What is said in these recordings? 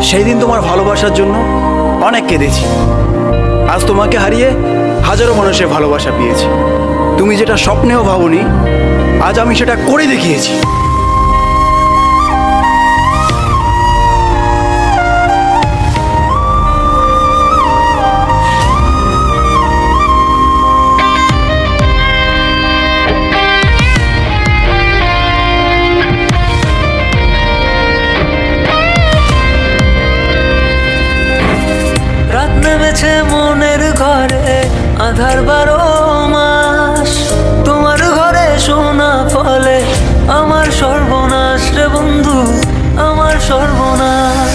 সেই দিন তোমার ভালোবাসার জন্য অনেক কেঁদেছি। আজ তোমাকে হারিয়ে হাজারো মানুষের ভালোবাসা পেয়েছি। তুমি যেটা স্বপ্নেও ভাবনি, আজ আমি সেটা করে দেখিয়েছি। নেমেছে মনের ঘরে আধার বারো মাস। তোমার ঘরে সোনা ফলে আমার সর্বনাশ রে বন্ধু, আমার সর্বনাশ।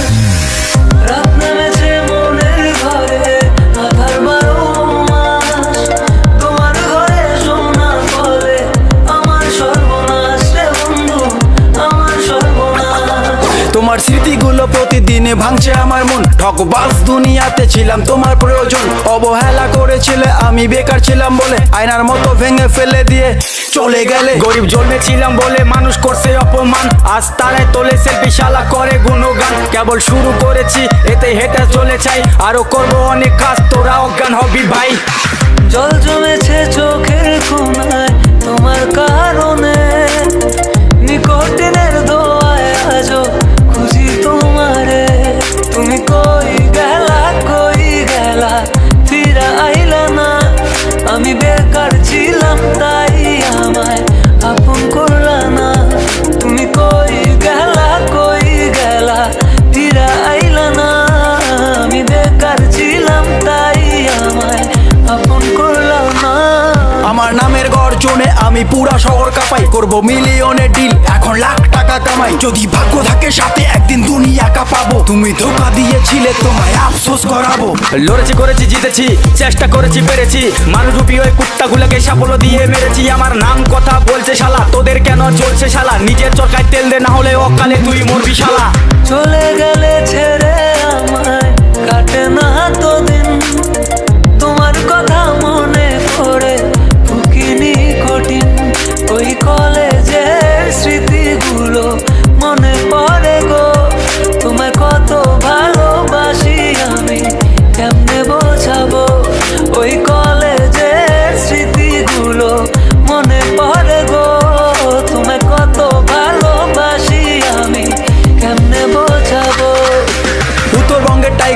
মনের ঘরে আধার তোমার ঘরে ফলে আমার সর্বনাশ রে বন্ধু, আমার তোমার স্মৃতিগুলো প্রতিদিনে ভাঙছে আমার মন। ঠকবাস দুনিয়াতে ছিলাম, তোমার প্রয়োজন। অবহেলা করেছিলে, আমি বেকার ছিলাম বলে আয়নার মতো ভেঙে ফেলে দিয়ে চলে গেলে। গরিব জন্মে ছিলাম বলে মানুষ করছে অপমান। আজ তারাই তোলে সেলফি শালা, করে গুণগান। কেবল শুরু করেছি, এতে হেঁটে চলে চাই, আরও করব অনেক কাজ। তোরা নামের আমি পুরা শহর কাপাই করব মিলিয়নে ডিল এখন লাখ টাকা কামাই। যদি ভাগ্য থাকে সাথে একদিন দুনিয়া কাঁপাবো। তুমি ধোকা দিয়েছিলে তোমায় আফসোস করাবো। লড়েছি করেছি জিতেছি চেষ্টা করেছি পেরেছি। মানুষ রূপী ওই কুত্তাগুলোকে সাফল্য দিয়ে মেরেছি। আমার নাম কথা বলছে শালা তোদের কেন চলছে শালা? নিজের চরকায় তেল দে না হলে অকালে তুই মরবি শালা। চলে গেলে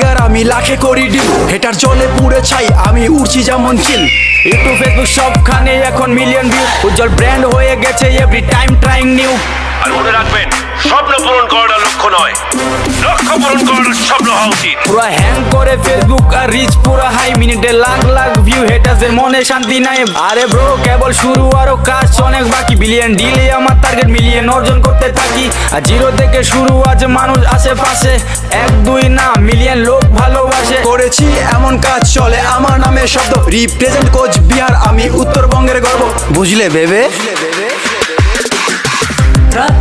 টাইগার আমি লাখে করি ডিল হেটার চলে পুড়ে ছাই, আমি উড়ছি যেমন চিল। ইউটিউব ফেসবুক সবখানে এখন মিলিয়ন ভিউ উজ্জ্বল ব্র্যান্ড হয়ে গেছে এভরি টাইম ট্রাইং নিউ আর মনে রাখবেন, স্বপ্ন পূরণ করাটা লক্ষ্য নয়। লক্ষ্য পূরণ করাটা স্বপ্ন হওয়া উচিত। হ্যাং করে ফেসবুক আর রিচ পুরো হাই মিনিটে লাখ লাখ ভিউ মনে শান্তি নাই। আরে ব্রো কেবল শুরু আরও কাজ অনেক বাকি। বিলিয়ন ডিলে আমার টার্গেট মিলিয়ন অর্জন করতে থাকি। আর জিরো থেকে শুরু আজ মানুষ আশেপাশে। এক, দুই না মিলিয়ন লোক ভালোবাসে। করেছি এমন কাজ, চলে আমার নামে শব্দ। রিপ্রেজেন্ট কোচ বিহার আমি উত্তরবঙ্গের গর্ব। বুঝলে ভেবে রাত নেমেছে মনে